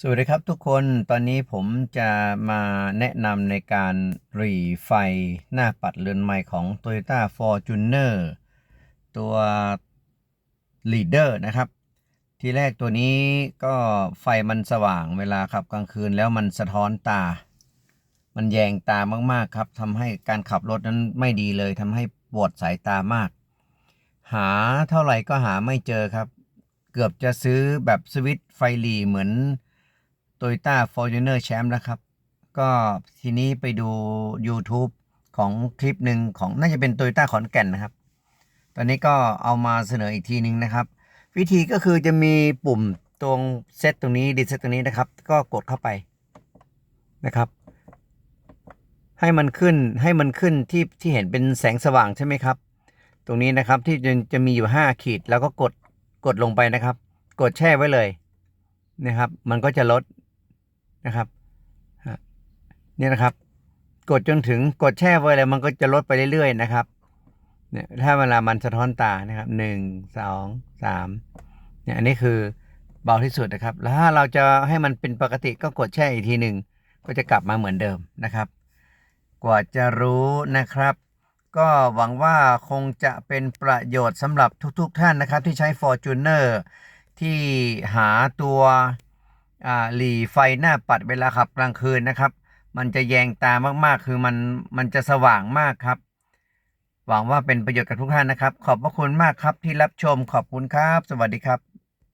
สวัสดีครับทุกคนตอนนี้ผมจะมาแนะนำในการหรี่ไฟหน้าปัดเรือนใหม่ของ Toyota Fortuner ตัว Leader นะครับ ทีแรกตัวนี้ก็ไฟมันสว่างเวลาขับกลางคืนแล้วมันสะท้อนตา มันแยงตามากๆครับทำให้การขับรถนั้นไม่ดีเลยทำให้ปวดสายตามาก หาเท่าไหร่ก็หาไม่เจอครับ เกือบจะซื้อแบบสวิตช์ไฟหลีเหมือน Toyota Fortuner Champ นะครับ ก็ทีนี้ไปดู YouTube ของคลิปหนึ่งของน่าจะเป็น Toyota ขอนแก่นนะครับ ตอนนี้ก็เอามาเสนออีกทีหนึ่งนะครับ วิธีก็คือจะมีปุ่มตรงเซตตรงนี้ดีเซตตรงนี้นะครับ ก็กดเข้าไปนะครับ ให้มันขึ้นให้มันขึ้นที่ที่เห็นเป็นแสงสว่างใช่ไหมครับ ตรงนี้นะครับที่จะจะมีอยู่ 5 ขีดแล้วก็กดกดลงไปนะครับ กดแช่ไว้เลยนะครับ มันก็จะลด นะครับเนี่ยนะครับ กดจนถึงกดแช่ไว้เลยมันก็จะลดไปเรื่อยๆนะครับเนี่ยถ้าเวลามันสะท้อนตานะครับหนึ่งสองสามเนี่ยอันนี้คือเบาที่สุดนะครับ แล้วถ้าเราจะให้มันเป็นปกติก็กดแช่อีกทีหนึ่งก็จะกลับมาเหมือนเดิมนะครับ กว่าจะรู้นะครับ ก็หวังว่าคงจะเป็นประโยชน์สำหรับทุกๆทท่านนะครับ ที่ใช้ Fortuner ที่หาตัว หลีไฟหน้าปัดเวลาขับกลางคืนนะครับ มันจะแยงตามากๆ คือมันมันจะสว่างมากครับ หวังว่าเป็นประโยชน์กับทุกท่านนะครับ ขอบพระคุณมากครับที่รับชมขอบคุณครับ สวัสดีครับ